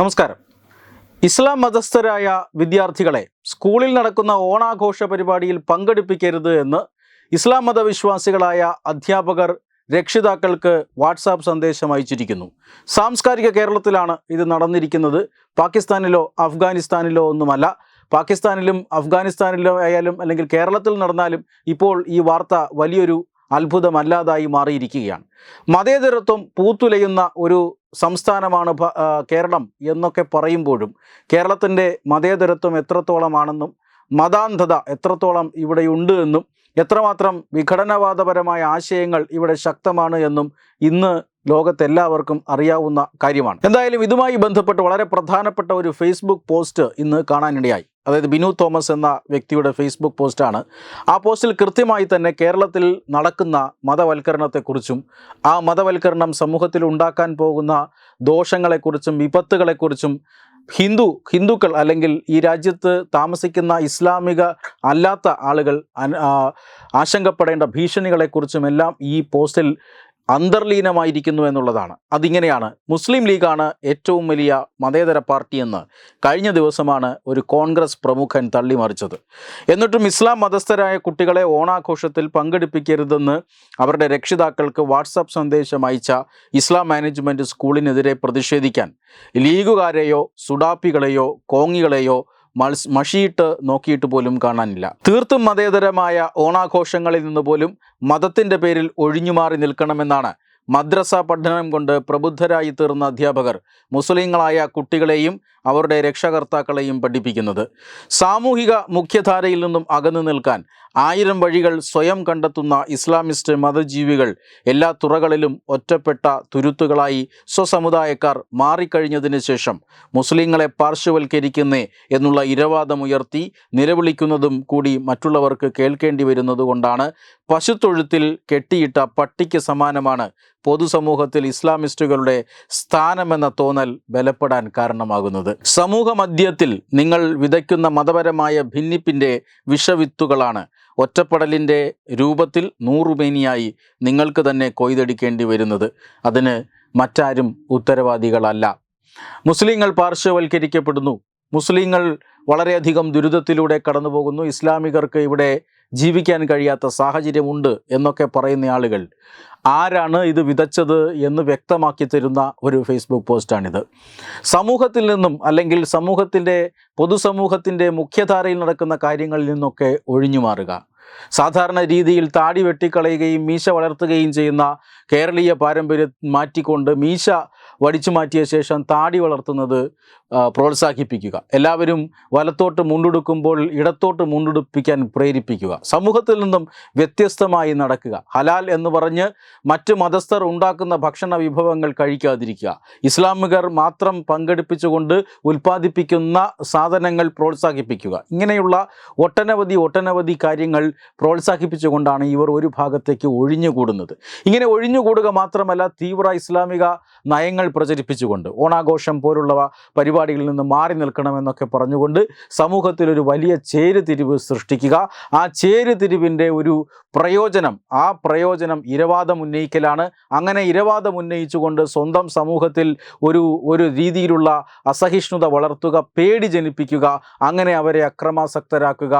നമസ്കാരം. ഇസ്ലാം മതസ്ഥരായ വിദ്യാർത്ഥികളെ സ്കൂളിൽ നടക്കുന്ന ഓണാഘോഷ പരിപാടിയിൽ പങ്കെടുപ്പിക്കരുത് എന്ന് ഇസ്ലാം മതവിശ്വാസികളായ അധ്യാപകർ രക്ഷിതാക്കൾക്ക് വാട്സാപ്പ് സന്ദേശം അയച്ചിരിക്കുന്നു. സാംസ്കാരിക കേരളത്തിലാണ് ഇത് നടന്നിരിക്കുന്നത്. പാകിസ്ഥാനിലോ അഫ്ഗാനിസ്ഥാനിലോ ഒന്നുമല്ല. പാകിസ്ഥാനിലും അഫ്ഗാനിസ്ഥാനിലോ ആയാലും അല്ലെങ്കിൽ കേരളത്തിൽ നടന്നാലും ഇപ്പോൾ ഈ വാർത്ത വലിയൊരു അത്ഭുതമല്ലാതായി മാറിയിരിക്കുകയാണ്. മതേതരത്വം പൂത്തുലയുന്ന ഒരു സംസ്ഥാനമാണ് കേരളം എന്നൊക്കെ പറയുമ്പോഴും കേരളത്തിന്റെ മതേതരത്വം എത്രത്തോളമാണെന്നും മതാന്ധത എത്രത്തോളം ഇവിടെയുണ്ട് എന്നും എത്രമാത്രം വിഘടനവാദപരമായ ആശയങ്ങൾ ഇവിടെ ശക്തമാണ് എന്നും ഇന്ന് ലോകത്തെല്ലാവർക്കും അറിയാവുന്ന കാര്യമാണ്. എന്തായാലും ഇതുമായി ബന്ധപ്പെട്ട് വളരെ പ്രധാനപ്പെട്ട ഒരു ഫേസ്ബുക്ക് പോസ്റ്റ് ഇന്ന് കാണാനിടയായി. അതായത് ബിനു തോമസ് എന്ന വ്യക്തിയുടെ ഫേസ്ബുക്ക് പോസ്റ്റാണ്. ആ പോസ്റ്റിൽ കൃത്യമായി തന്നെ കേരളത്തിൽ നടക്കുന്ന മതവൽക്കരണത്തെക്കുറിച്ചും ആ മതവൽക്കരണം സമൂഹത്തിൽ ഉണ്ടാക്കാൻ പോകുന്ന ദോഷങ്ങളെക്കുറിച്ചും വിപത്തുകളെക്കുറിച്ചും ഹിന്ദു ഹിന്ദുക്കൾ അല്ലെങ്കിൽ ഈ രാജ്യത്ത് താമസിക്കുന്ന ഇസ്ലാമിക അല്ലാത്ത ആളുകൾ ആശങ്കപ്പെടേണ്ട ഭീഷണികളെക്കുറിച്ചും എല്ലാം ഈ പോസ്റ്റിൽ അന്തർലീനമായിരിക്കുന്നു എന്നുള്ളതാണ്. അതിങ്ങനെയാണ്. മുസ്ലിം ലീഗാണ് ഏറ്റവും വലിയ മതേതര പാർട്ടിയെന്ന് കഴിഞ്ഞ ദിവസമാണ് ഒരു കോൺഗ്രസ് പ്രമുഖൻ തള്ളിമറിച്ചത്. എന്നിട്ടും ഇസ്ലാം മതസ്ഥരായ കുട്ടികളെ ഓണാഘോഷത്തിൽ പങ്കെടുപ്പിക്കരുതെന്ന് അവരുടെ രക്ഷിതാക്കൾക്ക് വാട്സപ്പ് സന്ദേശം അയച്ച ഇസ്ലാം മാനേജ്മെന്റ് സ്കൂളിനെതിരെ പ്രതിഷേധിക്കാൻ ലീഗുകാരെയോ സുഡാപ്പികളെയോ കോങ്ങികളെയോ മത്സ് മഷിയിട്ട് നോക്കിയിട്ട് പോലും കാണാനില്ല. തീർത്തും മതേതരമായ ഓണാഘോഷങ്ങളിൽ നിന്ന് പോലും മതത്തിന്റെ പേരിൽ ഒഴിഞ്ഞുമാറി നിൽക്കണമെന്നാണ് മദ്രസ പഠനം കൊണ്ട് പ്രബുദ്ധരായി തീർന്ന അധ്യാപകർ. മുസ്ലിങ്ങളായ കുട്ടികളെയും അവരുടെ രക്ഷകർത്താക്കളെയും പഠിപ്പിക്കുന്നത്. സാമൂഹിക മുഖ്യധാരയിൽ നിന്നും അകന്നു നിൽക്കാൻ ആയിരം വഴികൾ സ്വയം കണ്ടെത്തുന്ന ഇസ്ലാമിസ്റ്റ് മതജീവികൾ എല്ലാ തുറകളിലും ഒറ്റപ്പെട്ട തുരുത്തുകളായി സ്വസമുദായക്കാർ മാറിക്കഴിഞ്ഞതിന് ശേഷം മുസ്ലിങ്ങളെ പാർശ്വവൽക്കരിക്കുന്നേ എന്നുള്ള ഇരവാദമുയർത്തി നിലവിളിക്കുന്നതും കൂടി മറ്റുള്ളവർക്ക് കേൾക്കേണ്ടി വരുന്നതുകൊണ്ടാണ് പശുത്തൊഴുത്തിൽ കെട്ടിയിട്ട പട്ടിക്ക് സമാനമാണ് പൊതുസമൂഹത്തിൽ ഇസ്ലാമിസ്റ്റുകളുടെ സ്ഥാനമെന്ന തോന്നൽ ബലപ്പെടാൻ കാരണമാകുന്നത്. സമൂഹ മധ്യത്തിൽ നിങ്ങൾ വിതയ്ക്കുന്ന മതപരമായ ഭിന്നിപ്പിന്റെ വിഷവിത്തുകളാണ്. ഒറ്റപ്പെടലിന്റെ രൂപത്തിൽ നൂറുമേനിയായി നിങ്ങൾക്ക് തന്നെ കൊയ്തെടുക്കേണ്ടി വരുന്നത്. അതിന് മറ്റാരും ഉത്തരവാദികളല്ല. മുസ്ലിങ്ങൾ പാർശ്വവൽക്കരിക്കപ്പെടുന്നു. മുസ്ലിങ്ങൾ വളരെയധികം ദുരിതത്തിലൂടെ കടന്നു പോകുന്നു ഇസ്ലാമികർക്ക് ഇവിടെ ജീവിക്കാൻ കഴിയാത്ത സാഹചര്യമുണ്ട് എന്നൊക്കെ പറയുന്ന ആളുകൾ. ആരാണ് ഇത് വിതച്ചത് എന്ന് വ്യക്തമാക്കി തരുന്ന ഒരു ഫേസ്ബുക്ക് പോസ്റ്റാണിത്. സമൂഹത്തിൽ നിന്നും അല്ലെങ്കിൽ സമൂഹത്തിന്റെ പൊതുസമൂഹത്തിന്റെ മുഖ്യധാരയിൽ നടക്കുന്ന കാര്യങ്ങളിൽ നിന്നൊക്കെ ഒഴിഞ്ഞു മാറുക. സാധാരണ രീതിയിൽ താടി വെട്ടിക്കളയുകയും മീശ വളർത്തുകയും ചെയ്യുന്ന കേരളീയ പാരമ്പര്യം മാറ്റിക്കൊണ്ട് മീശ വടിച്ചു മാറ്റിയ ശേഷം താടി വളർത്തുന്നത് പ്രോത്സാഹിപ്പിക്കുക. എല്ലാവരും വലത്തോട്ട് മുണ്ടെടുക്കുമ്പോൾ ഇടത്തോട്ട് മുണ്ടെടുപ്പിക്കാൻ പ്രേരിപ്പിക്കുക. സമൂഹത്തിൽ നിന്നും വ്യത്യസ്തമായി നടക്കുക. ഹലാൽ എന്ന് പറഞ്ഞ് മറ്റ് മതസ്ഥർ ഉണ്ടാക്കുന്ന ഭക്ഷണ വിഭവങ്ങൾ കഴിക്കാതിരിക്കുക. ഇസ്ലാമികർ മാത്രം പങ്കെടുപ്പിച്ചുകൊണ്ട് ഉൽപ്പാദിപ്പിക്കുന്ന സാധനങ്ങൾ പ്രോത്സാഹിപ്പിക്കുക. ഇങ്ങനെയുള്ള ഒട്ടനവധി ഒട്ടനവധി കാര്യങ്ങൾ പ്രോത്സാഹിപ്പിച്ചുകൊണ്ടാണ് ഇവർ ഒരു ഭാഗത്തേക്ക് ഒഴിഞ്ഞുകൂടുന്നത്. ഇങ്ങനെ ഒഴിഞ്ഞുകൂടുക മാത്രമല്ല തീവ്ര ഇസ്ലാമിക നയങ്ങൾ പ്രചരിപ്പിച്ചുകൊണ്ട് ഓണാഘോഷം പോലുള്ളവ പരിപാടികളിൽ നിന്ന് മാറി നിൽക്കണമെന്നൊക്കെ പറഞ്ഞുകൊണ്ട് സമൂഹത്തിൽ ഒരു വലിയ ചേരുതിരിവ് സൃഷ്ടിക്കുക. ആ ചേരുതിരിവിന്റെ ഒരു പ്രയോജനം ആ പ്രയോജനം ഇരവാദം ഉന്നയിക്കലാണ്. അങ്ങനെ ഇരവാദം ഉന്നയിച്ചുകൊണ്ട് സ്വന്തം സമൂഹത്തിൽ ഒരു ഒരു രീതിയിലുള്ള അസഹിഷ്ണുത വളർത്തുക പേടി ജനിപ്പിക്കുക അങ്ങനെ അവരെ അക്രമാസക്തരാക്കുക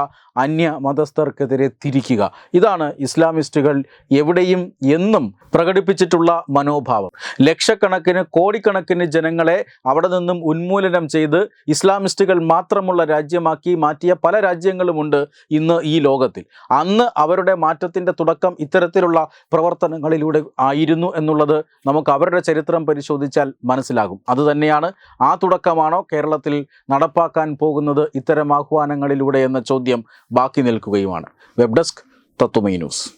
അന്യ മതസ്ഥർക്കെതിരെ തിരിക്കുക. ഇതാണ് ഇസ്ലാമിസ്റ്റുകൾ എവിടെയും എന്നും പ്രകടിപ്പിച്ചിട്ടുള്ള മനോഭാവം. ലക്ഷക്കണക്കിന് കോടിക്കണക്കിന് ജനങ്ങളെ അവിടെ നിന്നും ഉന്മൂലനം ചെയ്ത് ഇസ്ലാമിസ്റ്റുകൾ മാത്രമുള്ള രാജ്യമാക്കി മാറ്റിയ പല രാജ്യങ്ങളുമുണ്ട് ഇന്ന് ഈ ലോകത്തിൽ. അന്ന് അവരുടെ മാറ്റത്തിന്റെ തുടക്കം ഇത്തരത്തിലുള്ള പ്രവർത്തനങ്ങളിലൂടെ ആയിരുന്നു എന്നുള്ളത് നമുക്ക് അവരുടെ ചരിത്രം പരിശോധിച്ചാൽ മനസ്സിലാകും. അതുതന്നെയാണ് ആ തുടക്കമാണോ കേരളത്തിൽ നടപ്പാക്കാൻ പോകുന്നത് ഇത്തരം ആഹ്വാനങ്ങളിലൂടെ എന്ന ചോദ്യം ബാക്കി നിൽക്കുകയുമാണ്. Web desk Tatwamayi news.